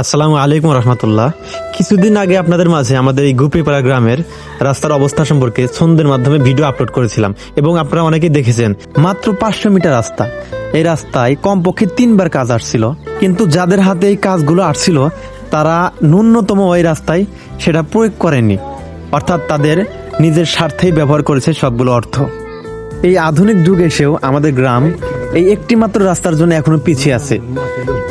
আসসালামু আলাইকুম রহমতুল্লাহ। কিছুদিন আগে আপনাদের মাঝে আমাদের এই গুপিপাড়া গ্রামের রাস্তার অবস্থা সম্পর্কে ছন্দের মাধ্যমে ভিডিও আপলোড করেছিলাম এবং আপনারা অনেকেই দেখেছেন, মাত্র পাঁচশো মিটার রাস্তা। এই রাস্তায় কমপক্ষে তিনবার কাজ আসছিল, কিন্তু যাদের হাতে এই কাজগুলো আসছিল, তারা ন্যূনতম ওই রাস্তায় সেটা প্রয়োগ করেনি অর্থাৎ তাদের নিজের স্বার্থেই ব্যবহার করেছে সবগুলো অর্থ। এই আধুনিক যুগ এসেও আমাদের গ্রাম এই একটি মাত্র রাস্তার জন্য এখনও পিছিয়ে আছে।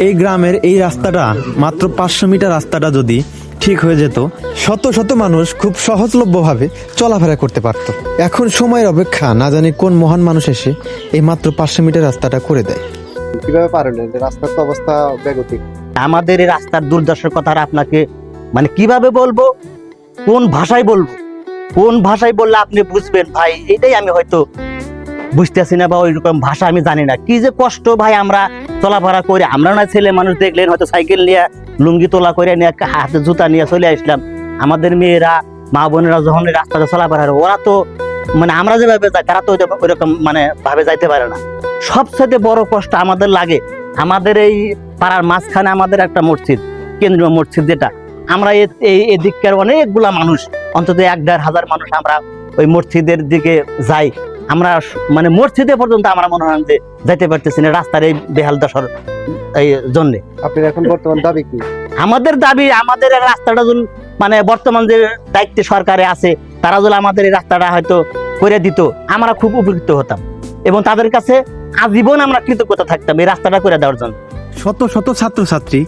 এই গ্রামের এই রাস্তাটা মাত্র পাঁচশো মিটার রাস্তাটা যদি ঠিক হয়ে যেত শত শত মানুষ খুব সহজলভ্যভাবে চলাফেরা করতে পারত। এখন সময়ের অপেক্ষা না জানি কোন মহান মানুষ এসে এই মাত্র পাঁচশো মিটার রাস্তাটা করে দেয়। কীভাবে পারলেন রাস্তার তো অবস্থা বেগতিক। আমাদের এই রাস্তার দুর্দশার কথা আর আপনাকে মানে কীভাবে বলব? কোন ভাষায় বলব? কোন ভাষায় বললে আপনি বুঝবেন? ভাই এটাই আমি হয়তো বুঝতেছি না বা ওই রকম ভাষা আমি জানি না। কি যে কষ্ট ভাই আমরা চলাফেরা করে। আমরা না ছেলে মানুষ দেখলেন হয়তো সাইকেল নিয়ে, লুঙ্গি তোলা করে নিয়ে, হাতে জুতা নিয়ে চলে আসলাম। আমাদের মেয়েরা, মা বোনেরা যখন এই রাস্তাটা চলাফেরা ওরা তো মানে আমরা যেভাবে যাই, তারা তো ওইরকম- ওইরকম মানে ভাবে যাইতে পারে না। সবচেয়ে বড় কষ্ট আমাদের লাগে। আমাদের এই পাড়ার মাঝখানে আমাদের একটা মসজিদ, কেন্দ্রীয় মসজিদ যেটা। আমরা এই এদিককার অনেকগুলা মানুষ, অন্তত এক দেড় হাজার মানুষ আমরা ওই মসজিদের দিকে যাই। আমরা মানে মসজিদে পর্যন্ত আমরা মনে হয় যে যাইতে পারতেছি না রাস্তার এই বেহাল দশার এই জন্যে। আপনার এখন বর্তমান দাবি কি? আমাদের দাবি আমাদের রাস্তাটা যদি মানে বর্তমান যে দায়িত্বে সরকারে আছে তারা যদি আমাদের এই রাস্তাটা হয়তো করে দিত আমরা খুব উপকৃত হতাম। এবং তাদের কাছে আজীবন আমরা কৃতজ্ঞতা থাকতাম এই রাস্তাটা করে দেওয়ার জন্য। শত শত ছাত্রছাত্রী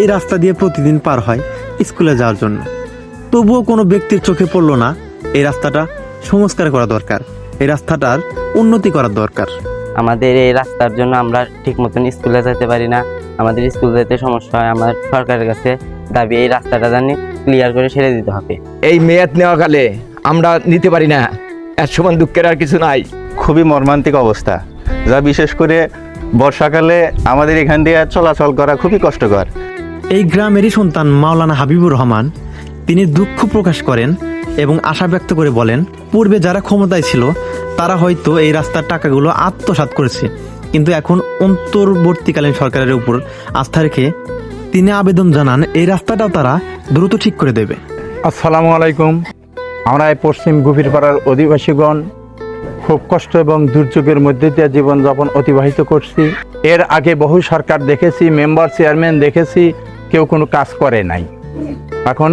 এই রাস্তা দিয়ে প্রতিদিন পার হয় স্কুলে যাওয়ার জন্য। তবুও কোনো ব্যক্তির চোখে পড়ল না এই রাস্তাটা সংস্কার করা দরকার। এই রাস্তাটার উন্নতি করা দরকার। আমাদের এই রাস্তার জন্য আমরা ঠিক মতন স্কুলে যেতে পারি না। আমাদের স্কুল যেতে সমস্যা হয় আমার সরকারের কাছে দাবি এই রাস্তাটা জানি ক্লিয়ার করে সেরে দিতে হবে। এই মেয়াদ নেওয়াকালে আমরা নিতে পারি না। এর সমান দুঃখের আর কিছু নাই। খুবই মর্মান্তিক অবস্থা। যা বিশেষ করে বর্ষাকালে আমাদের এখান দিয়ে চলাচল করা খুবই কষ্টকর। এই গ্রামেরই সন্তান মাওলানা হাবিবুর রহমান তিনি দুঃখ প্রকাশ করেন এবং আশা ব্যক্ত করে বলেন পূর্বে যারা ক্ষমতায় ছিল তারা হয়তো এই রাস্তার টাকাগুলো আত্মসাৎ করেছে। কিন্তু এখন অন্তর্বর্তীকালীন সরকারের উপর আস্থা রেখে তিনি আবেদন জানান, এই রাস্তাটাও তারা দ্রুত ঠিক করে দেবে। আসসালামু আলাইকুম। আমরা এই পশ্চিম গভীরপাড়ার অধিবাসীগণ খুব কষ্ট এবং দুর্যোগের মধ্যে দিয়ে জীবনযাপন অতিবাহিত করছি। এর আগে বহু সরকার দেখেছি, মেম্বার, চেয়ারম্যান দেখেছি, কেউ কোনো কাজ করে নাই। এখন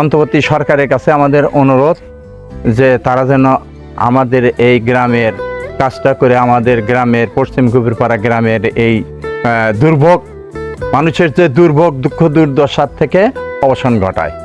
অন্তর্বর্তী সরকারের কাছে আমাদের অনুরোধ যে তারা যেন আমাদের এই গ্রামের কাজটা করে আমাদের গ্রামের পশ্চিম গুবিরপাড়া গ্রামের এই দুর্ভোগ, মানুষের যে দুর্ভোগ, দুঃখ, দুর্দশার থেকে অবসান ঘটায়।